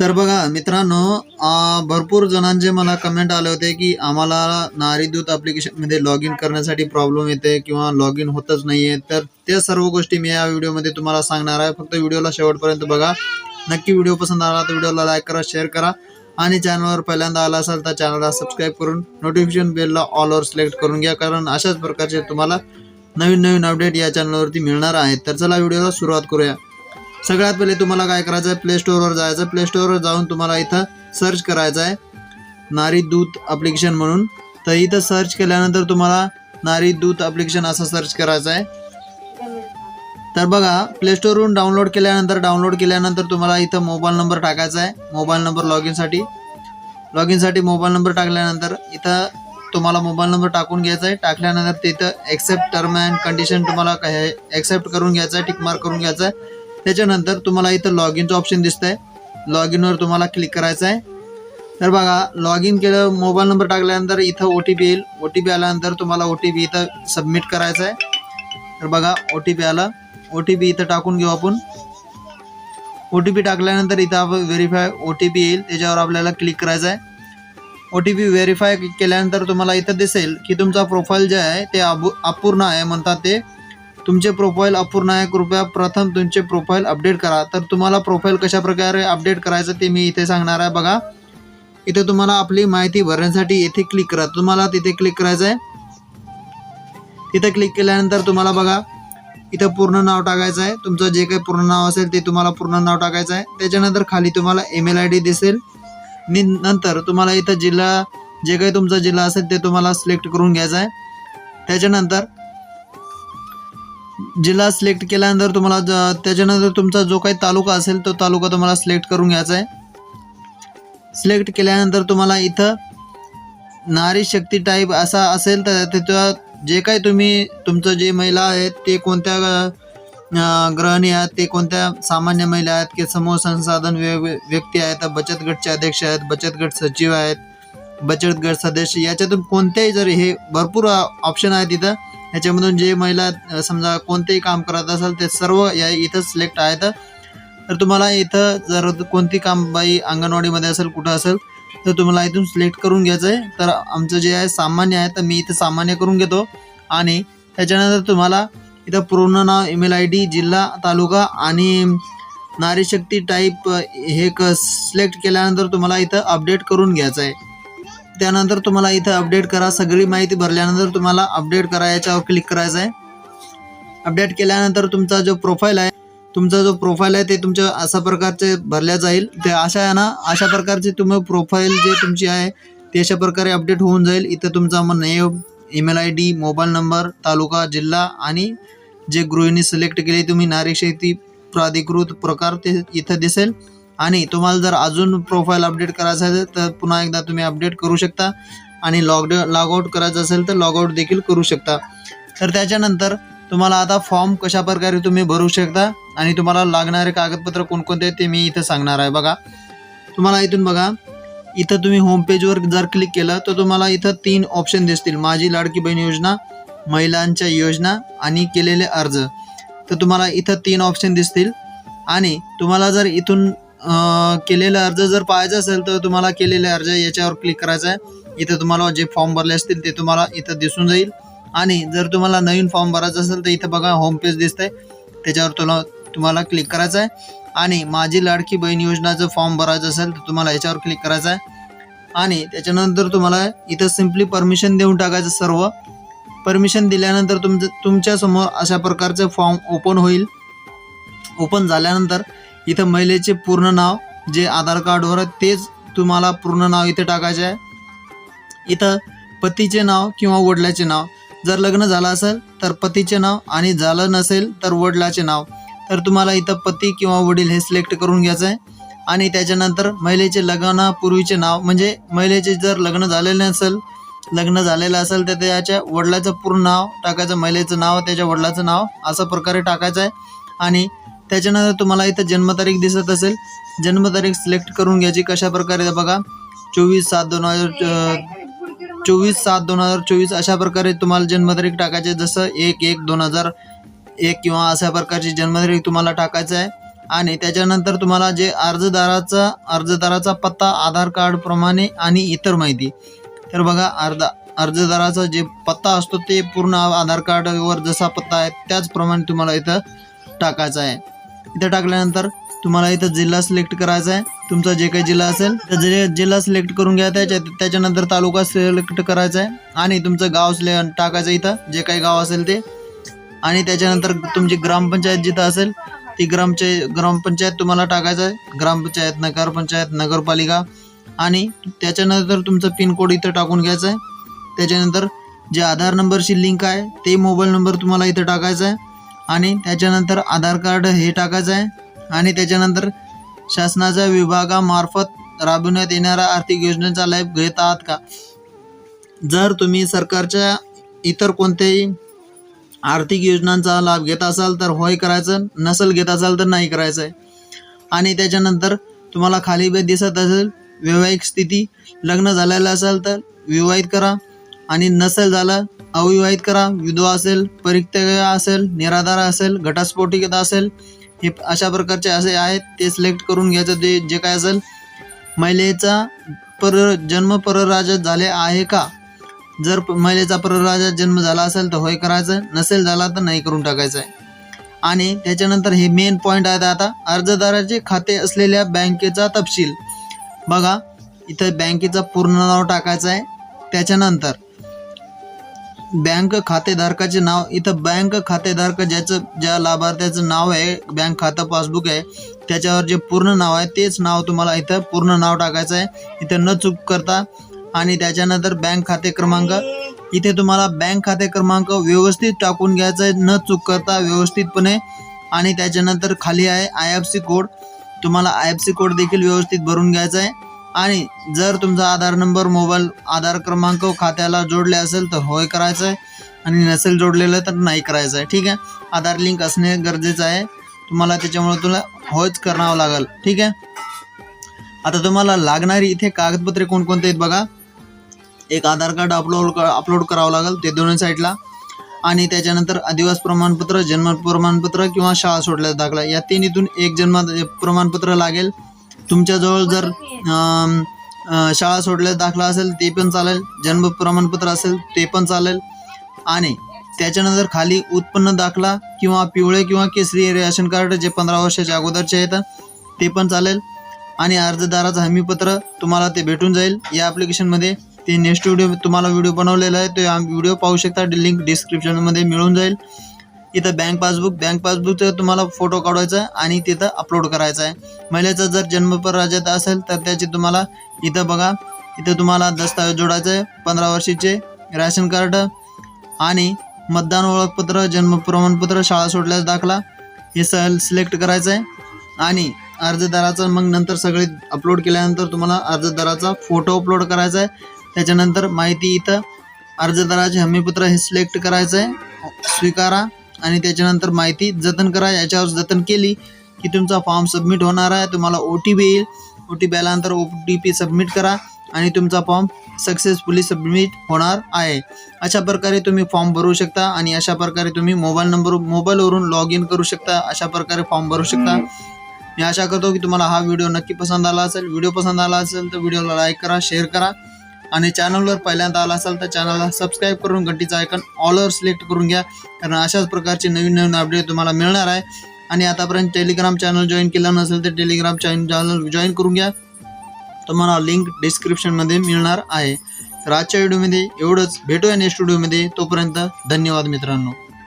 तर बघा मित्रांनो भरपूर जणांचे मला कमेंट आले होते की आम्हाला नारीदूत ॲप्लिकेशनमध्ये लॉग इन करण्यासाठी प्रॉब्लेम येते किंवा लॉग इन होतच नाही आहे तर त्या सर्व गोष्टी मी या व्हिडिओमध्ये तुम्हाला सांगणार आहे. फक्त व्हिडिओला शेवटपर्यंत बघा. नक्की व्हिडिओ पसंत आला तर व्हिडिओला लाईक करा शेअर करा. आणि चॅनलवर पहिल्यांदा आला असाल तर चॅनलला सबस्क्राईब करून नोटिफिकेशन बेलला ऑलवर सिलेक्ट करून घ्या. कारण अशाच प्रकारचे तुम्हाला नवीन नवीन अपडेट या चॅनलवरती मिळणार आहेत तर चला व्हिडिओला सुरुवात करूया. सगळ्यात पहिले तुम्हाला काय करायचं आहे प्ले स्टोअरवर जायचं प्ले स्टोअरवर जाऊन तुम्हाला इथं सर्च करायचं आहे नारी दूत अप्लिकेशन म्हणून. तर इथं सर्च केल्यानंतर तुम्हाला नारी दूत अप्लिकेशन असं सर्च करायचं आहे तर बघा प्ले स्टोअरवरून डाउनलोड केल्यानंतर डाउनलोड केल्यानंतर तुम्हाला इथं मोबाईल नंबर टाकायचा आहे मोबाईल नंबर लॉग इनसाठी लॉग इनसाठी मोबाईल नंबर टाकल्यानंतर इथं तुम्हाला मोबाईल नंबर टाकून घ्यायचा आहे टाकल्यानंतर तिथं एक्सेप्ट टर्म अँड कंडिशन तुम्हाला काय एक्सेप्ट करून घ्यायचं आहे टिकमार्क करून घ्यायचं आहे त्याच्यानंतर तुम्हाला इथं लॉग इनचं ऑप्शन दिसतंय. लॉग इनवर तुम्हाला क्लिक करायचं आहे. तर बघा लॉग इन केलं मोबाईल नंबर टाकल्यानंतर इथं ओ टी पी येईल. ओ टी पी आल्यानंतर तुम्हाला ओ टी पी इथं सबमिट करायचं आहे. तर बघा ओ टी पी आला. ओ टी पी इथं टाकून घेऊ आपण. ओ टी पी टाकल्यानंतर इथं आपण व्हेरीफाय ओ टी पी येईल. त्याच्यावर आपल्याला क्लिक करायचं आहे. ओ टी पी व्हेरीफाय केल्यानंतर तुम्हाला इथं दिसेल की तुमचा प्रोफाईल जे आहे ते अबू अपूर्ण आहे म्हणतात ते. तुमचे प्रोफाईल अपूर्ण आहे. कृपया प्रथम तुमचे प्रोफाईल अपडेट करा. तर तुम्हाला प्रोफाईल कशा प्रकारे अपडेट करायचं ते मी इथे सांगणार आहे. बघा. इथे तुम्हाला आपली माहिती भरण्यासाठी येथे क्लिक करा. तुम्हाला तिथे क्लिक करायचं आहे. तिथे क्लिक केल्यानंतर तुम्हाला बघा. इथं पूर्ण नाव टाकायचं आहे. तुमचं जे काही पूर्ण नाव असेल ते तुम्हाला पूर्ण नाव टाकायचं आहे. त्याच्यानंतर खाली तुम्हाला ईमेल आय डी दिसेल. नि नंतर तुम्हाला इथं जिल्हा जे काही तुमचा जिल्हा असेल ते तुम्हाला सिलेक्ट करून घ्यायचा आहे. त्याच्यानंतर जिल्हा सिलेक्ट केल्यानंतर तुम्हाला ज- त्याच्यानंतर तुमचा जो काही तालुका असेल तो तालुका तुम्हाला सिलेक्ट करून घ्यायचा आहे. सिलेक्ट केल्यानंतर तुम्हाला इथं नारी शक्ती टाईप असा असेल तर तिथं जे काही तुम्ही तुमचं जे महिला आहेत ते कोणत्या ग्रहणी आहेत ते कोणत्या सामान्य महिला आहेत की समूह संसाधन व्यक्ती आहेत बचत गटचे अध्यक्ष आहेत बचत गट सचिव आहेत बचत गट सदस्य याच्यातून कोणत्याही जर हे भरपूर ऑप्शन आहेत तिथं ह्याच्यामधून जे महिला समजा कोणतेही काम करत असेल ते सर्व या इथं सिलेक्ट आहेत. तर तुम्हाला इथं जर कोणती काम बाई अंगणवाडीमध्ये असेल कुठं असेल तर तुम्हाला इथून सिलेक्ट करून घ्यायचं आहे तर आमचं जे आहे सामान्य आहे तर मी इथं सामान्य करून घेतो. आणि त्याच्यानंतर तुम्हाला इथं पूर्ण नाव ईमेल आय डी जिल्हा तालुका आणि नारीशक्ती टाईप हे क सिलेक्ट केल्यानंतर तुम्हाला इथं अपडेट करून घ्यायचं आहे त्यानंतर तुम्हाला इथं अपडेट करा. सगळी माहिती भरल्यानंतर तुम्हाला अपडेट करा. याच्यावर क्लिक करायचं आहे. अपडेट केल्यानंतर तुमचा जो प्रोफाईल आहे तुमचा जो प्रोफाईल आहे ते तुमच्या अशा प्रकारचे भरल्या जाईल. ते अशा आहे ना अशा प्रकारचे तुम्ही प्रोफाईल जे तुमची आहे ते अशा प्रकारे अपडेट होऊन जाईल. इथं तुमचा मग name email I D mobile number taluka जिल्हा आणि जे गृहिणी सिलेक्ट केले तुम्ही नारी शेती प्राधिकृत प्रकार ते इथं दिसेल. आणि तुम्हाला जर अजून प्रोफाईल अपडेट करायचं असेल तर पुन्हा एकदा तुम्ही अपडेट करू शकता. आणि लॉगडाऊ लॉगआउट करायचं असेल तर लॉगआउट देखील करू शकता. तर त्याच्यानंतर तुम्हाला आता फॉर्म कशा प्रकारे तुम्ही भरू शकता आणि तुम्हाला लागणारे कागदपत्र कोणकोणते आहेत ते मी इथं सांगणार आहे. बघा तुम्हाला इथून बघा इथं तुम्ही होमपेजवर जर क्लिक केलं तर तुम्हाला इथं तीन ऑप्शन दिसतील. माझी लाडकी बहीण योजना महिलांच्या योजना आणि केलेले अर्ज. तर तुम्हाला इथं तीन ऑप्शन दिसतील. आणि तुम्हाला जर इथून केलेला अर्ज जर पाहायचं असेल तर तुम्हाला केलेले अर्ज याच्यावर क्लिक करायचं आहे. इथं तुम्हाला जे फॉर्म भरले असतील ते तुम्हाला इथं दिसून जाईल. आणि जर तुम्हाला नवीन फॉर्म भरायचा असेल तर इथं बघा होम पेज दिसतंय. त्याच्यावर तुला तुम्हाला क्लिक करायचं आहे. आणि माझी लाडकी बहीण योजनाचं फॉर्म भरायचं असेल तर तुम्हाला याच्यावर क्लिक करायचं आहे. आणि त्याच्यानंतर तुम्हाला इथं सिम्पली परमिशन देऊन टाकायचं सर्व. परमिशन दिल्यानंतर तुमचं तुमच्यासमोर अशा प्रकारचं फॉर्म ओपन होईल. ओपन झाल्यानंतर इथं महिलेचे पूर्ण नाव जे आधार कार्डवर तेच तुम्हाला पूर्ण नाव इथे टाकायचे आहे. इथं पतीचे नाव किंवा वडिलाचे नाव. जर लग्न झालं असेल तर पतीचे नाव आणि झालं नसेल तर वडिलाचे नाव. तर तुम्हाला इथं पती किंवा वडील हे सिलेक्ट करून घ्यायचं आहे. आणि त्याच्यानंतर महिलेचे लग्नापूर्वीचे नाव म्हणजे महिलेचे जर लग्न झालेले नसेल लग्न झालेलं असेल तर त्याच्या वडिलाचं पूर्ण नाव टाकायचं महिलेचं नाव त्याच्या वडिलाचं नाव अशा प्रकारे टाकायचं आहे. आणि त्याच्यानंतर तुम्हाला इथं जन्मतारीख दिसत असेल. जन्मतारीख सिलेक्ट करून घ्यायची कशा प्रकारे बघा. चोवीस सात दोन हजार चोवीस सात दोन हजार चोवीस अशा प्रकारे तुम्हाला जन्मतारीख टाकायची जसं एक एक दोन हजार एक किंवा अशा प्रकारची जन्मतारीख तुम्हाला टाकायचं आहे. आणि त्याच्यानंतर तुम्हाला जे अर्जदाराचा अर्जदाराचा पत्ता आधार कार्ड प्रमाणे आणि इतर माहिती. तर बघा अर्धा अर्जदाराचा जे पत्ता असतो ते पूर्ण आधार कार्डवर जसा पत्ता आहे त्याचप्रमाणे तुम्हाला इथं टाकायचा आहे. इथं टाकल्यानंतर तुम्हाला इथं जिल्हा सिलेक्ट करायचा आहे. तुमचा जे काही जिल्हा असेल तर जे जिल्हा सिलेक्ट करून घ्या. त्याच्या त्याच्यानंतर तालुका सिलेक्ट करायचा आहे. आणि तुमचं गाव सिले टाकायचं इथं. जे काही गाव असेल ते. आणि त्याच्यानंतर तुमची ग्रामपंचायत जिथं असेल ती ग्रामचे ग्रामपंचायत तुम्हाला टाकायचं आहे. ग्रामपंचायत नगरपंचायत नगरपालिका. आणि त्याच्यानंतर तुमचं पिनकोड इथं टाकून घ्यायचं आहे. त्याच्यानंतर जे आधार नंबरशी लिंक आहे ते मोबाईल नंबर तुम्हाला इथं टाकायचा आहे. आणि त्याच्यानंतर आधार कार्ड हे टाकायचं आहे. आणि त्याच्यानंतर शासनाच्या विभागामार्फत राबविण्यात येणाऱ्या आर्थिक योजनेचा लाभ घेत आहात का? जर तुम्ही सरकारच्या इतर कोणत्याही आर्थिक योजनांचा लाभ घेत असाल तर होय करायचं नसल घेत असाल तर नाही करायचं आहे. आणि त्याच्यानंतर तुम्हाला खाली बे दिसत असेल वैवाहिक स्थिती लग्न झालेलं असेल तर विवाहित करा. आणि नसेल झालं अविवाहित करा. विधवा असेल परित्यय असेल निराधार असेल घटस्फोटिकता असेल हे अशा प्रकारचे असे आहेत ते सिलेक्ट करून घ्यायचं ते जे काय असेल. महिलेचा पर जन्म परराज्यात झाले आहे का? जर प- महिलेचा परराज्यात जन्म झाला असेल तर होय करायचं नसेल झाला तर नाही करून टाकायचं आहे आणि त्याच्यानंतर हे मेन पॉईंट आहेत आता अर्जदाराचे खाते असलेल्या बँकेचा तपशील. बघा इथं बँकेचं पूर्ण नाव टाकायचं आहे त्याच्यानंतर बँक खातेधारकाचे नाव इथं बँक खातेधारक ज्याचं ज्या लाभार्थ्याचं नाव आहे बँक खातं पासबुक आहे त्याच्यावर जे पूर्ण नाव आहे तेच नाव तुम्हाला इथं पूर्ण नाव टाकायचं आहे. इथं न चूक करता आणि त्याच्यानंतर बँक खाते क्रमांक. इथे तुम्हाला बँक खाते क्रमांक व्यवस्थित टाकून घ्यायचा आहे न चूक करता व्यवस्थितपणे. आणि त्याच्यानंतर खाली आहे आय एफ सी कोड. तुम्हाला आय एफ सी कोड देखील व्यवस्थित भरून घ्यायचा आहे. आणि जर तुमचा आधार नंबर मोबाईल आधार क्रमांक खात्याला जोडले असेल तर होय करायचं आहे आणि नसेल जोडलेलं तर नाही करायचं आहे ठीक आहे? आधार लिंक असणे गरजेचं आहे. तुम्हाला त्याच्यामुळे तुला होयच करावं लागेल. ठीक आहे? आता तुम्हाला लागणारी इथे कागदपत्रे कोणकोणते आहेत बघा. एक आधार कार्ड अपलोड अपलोड करावं लागेल ते दोन्ही साईडला. आणि त्याच्यानंतर आदिवास प्रमाणपत्र जन्म प्रमाणपत्र किंवा शाळा सोडल्याचा दाखला. या तिन्हीतून एक जन्म प्रमाणपत्र लागेल. तुमच्याजवळ जर शाळा सोडल्याचा दाखला असेल ते पण चालेल. जन्म प्रमाणपत्र असेल ते पण चालेल. आणि त्याच्यानंतर खाली उत्पन्न दाखला किंवा पिवळे किंवा केसरी रेशन कार्ड जे पंधरा वर्षाच्या अगोदरचे आहेत ते पण चालेल. आणि अर्जदाराचं हमीपत्र तुम्हाला ते भेटून जाईल. या ॲप्लिकेशनमध्ये ते नेक्स्ट व्हिडिओ तुम्हाला व्हिडिओ बनवलेला आहे तो व्हिडिओ पाहू शकता. लिंक डिस्क्रिप्शनमध्ये मिळून जाईल. इथं बँक पासबुक बँक पासबुकचा तुम्हाला फोटो काढायचा आहे आणि तिथं अपलोड करायचा आहे. महिलेचा जर जन्मपर राज्यात असेल तर त्याची तुम्हाला इथं बघा इथं तुम्हाला दस्तावेज जोडायचं आहे पंधरा वर्षीचे रॅशन कार्ड आणि मतदान ओळखपत्र जन्म प्रमाणपत्र शाळा सोडल्यास दाखला हे सहल सिलेक्ट करायचं आहे. आणि अर्जदाराचं मग नंतर सगळे अपलोड केल्यानंतर तुम्हाला अर्जदाराचा फोटो अपलोड करायचा आहे. त्याच्यानंतर माहिती इथं अर्जदाराचे हमीपत्र हे सिलेक्ट करायचं आहे. स्वीकारा. आणि त्याच्यानंतर माहिती जतन करा. याच्यावर जतन केली की तुमचा फॉर्म सबमिट होणार आहे. तुम्हाला ओ टी पी येईल. ओ टी पी आल्यानंतर ओ टी पी सबमिट करा आणि तुमचा फॉर्म सक्सेसफुली सबमिट होणार आहे. अशा प्रकारे तुम्ही फॉर्म भरू शकता आणि अशा प्रकारे तुम्ही मोबाईल नंबर मोबाईलवरून लॉग इन करू शकता. अशा प्रकारे फॉर्म भरू शकता. मी आशा करतो की तुम्हाला हा व्हिडिओ नक्की पसंत आला असेल. व्हिडिओ पसंत आला असेल तर व्हिडिओला लाईक करा शेअर करा. आणि चॅनलवर पहिल्यांदा आला असाल तर चॅनलला सबस्क्राईब करून घंटीचं आयकन ऑलवर सिलेक्ट करून घ्या. कारण अशाच प्रकारचे नवीन नवीन अपडेट तुम्हाला मिळणार आहे. आणि आतापर्यंत टेलिग्राम चॅनल जॉईन केलं नसेल तर टेलिग्राम चॅनल जॉईन करून घ्या. तुम्हाला लिंक डिस्क्रिप्शनमध्ये मिळणार आहे. तर आजच्या व्हिडिओमध्ये एवढंच. भेटूया नेक्स्ट व्हिडिओमध्ये तोपर्यंत धन्यवाद मित्रांनो.